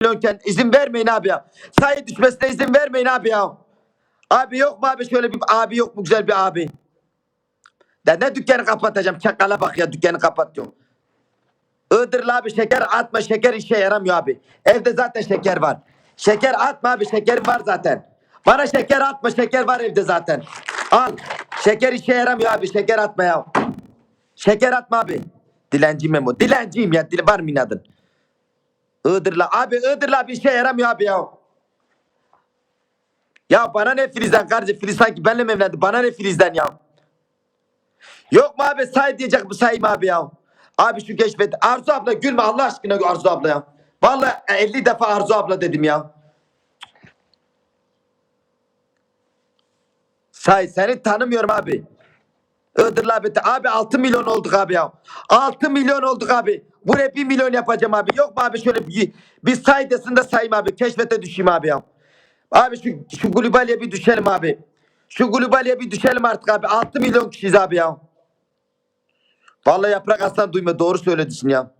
milyonken izin vermeyin abi ya. Sayı düşmesine izin vermeyin abi ya. Abi yok mu abi şöyle bir abi yok mu güzel bir abi? De ne dükkanı kapatacağım çakala bak ya dükkanı kapatıyorum. Iğdırlı abi şeker atma şeker işe yaramıyor abi. Evde zaten şeker var. Şeker atma abi şeker var zaten. Bana şeker atma şeker var evde zaten. Al. Şeker işe yaramıyor abi şeker atma ya. Şeker atma abi. Dilenci Memo. Dilenciyim ya. Dil var mı inadın? Iğdırlı. Abi Iğdırlı abi işe yaramıyor abi ya. Ya bana ne Filiz'den kardeşim? Filiz sanki benimle mi evlendi? Bana ne Filiz'den ya? Yok mu abi say diyecek mi sayayım abi ya? Abi şu keşfet. Arzu abla gülme Allah aşkına Arzu abla ya. Vallahi 50 defa Arzu abla dedim ya. Say seni tanımıyorum abi. Iğdırlı abi. Abi 6 milyon olduk abi ya. 6 milyon olduk abi. Buraya 1 milyon yapacağım abi. Yok mu abi şöyle bir, bir say desin de sayayım abi. Keşfete düşeyim abi ya. Abi şu, şu Gulibali'ye bir düşelim abi. Şu Gulibali'ye bir düşelim artık abi. 6 milyon kişiyiz abi ya. Vallahi yaprak aslan duyma doğru söyledisin ya.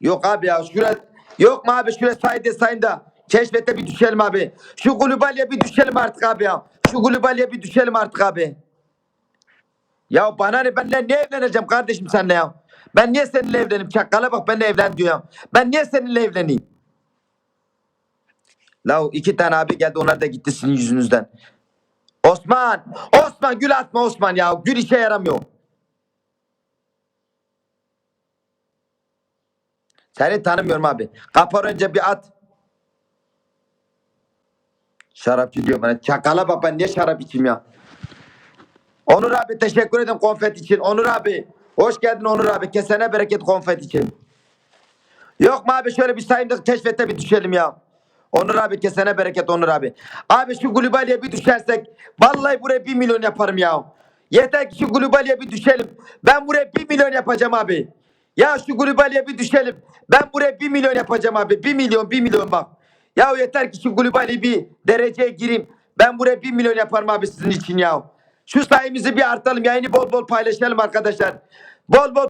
Yok abi ya şuraya yok mu abi şuraya say de sayın da keşfete bir düşelim abi. Şu Gulibali'ye bir düşelim artık abi ya. Şu Gulibali'ye bir düşelim artık abi. Ya bana ne ben ne, ne evleneceğim kardeşim seninle ya? Ben niye seninle evleneyim? Çakala bak benimle evlen diyor ya. Ben niye seninle evleneyim? La iki tane abi geldi onlar da gitti sizin yüzünüzden. Osman! Osman gül atma Osman ya. Gül işe yaramıyor. Seni tanımıyorum abi. Kapar önce bir at. Şarapçı diyor bana. Çakala bak niye şarap içeyim ya? Onur abi teşekkür ederim konfet için. Onur abi. Hoş geldin Onur abi. Kesene bereket konfet için. Yok mu abi şöyle bir sayayım da keşfete bir düşelim ya. Onur abi kesene bereket Onur abi. Abi şu Gulibali'ye bir düşersek vallahi buraya bir milyon yaparım ya. Yeter ki şu Gulibali'ye bir düşelim. Ben buraya bir milyon yapacağım abi. Ya şu Gulibali'ye bir düşelim. Ben buraya bir milyon yapacağım abi. Bir milyon bir milyon bak. Ya yeter ki şu Gulibali bir dereceye gireyim. Ben buraya bir milyon yaparım abi sizin için ya. Şu sayımızı bir artalım. Yayını bol bol paylaşalım arkadaşlar. Bol bol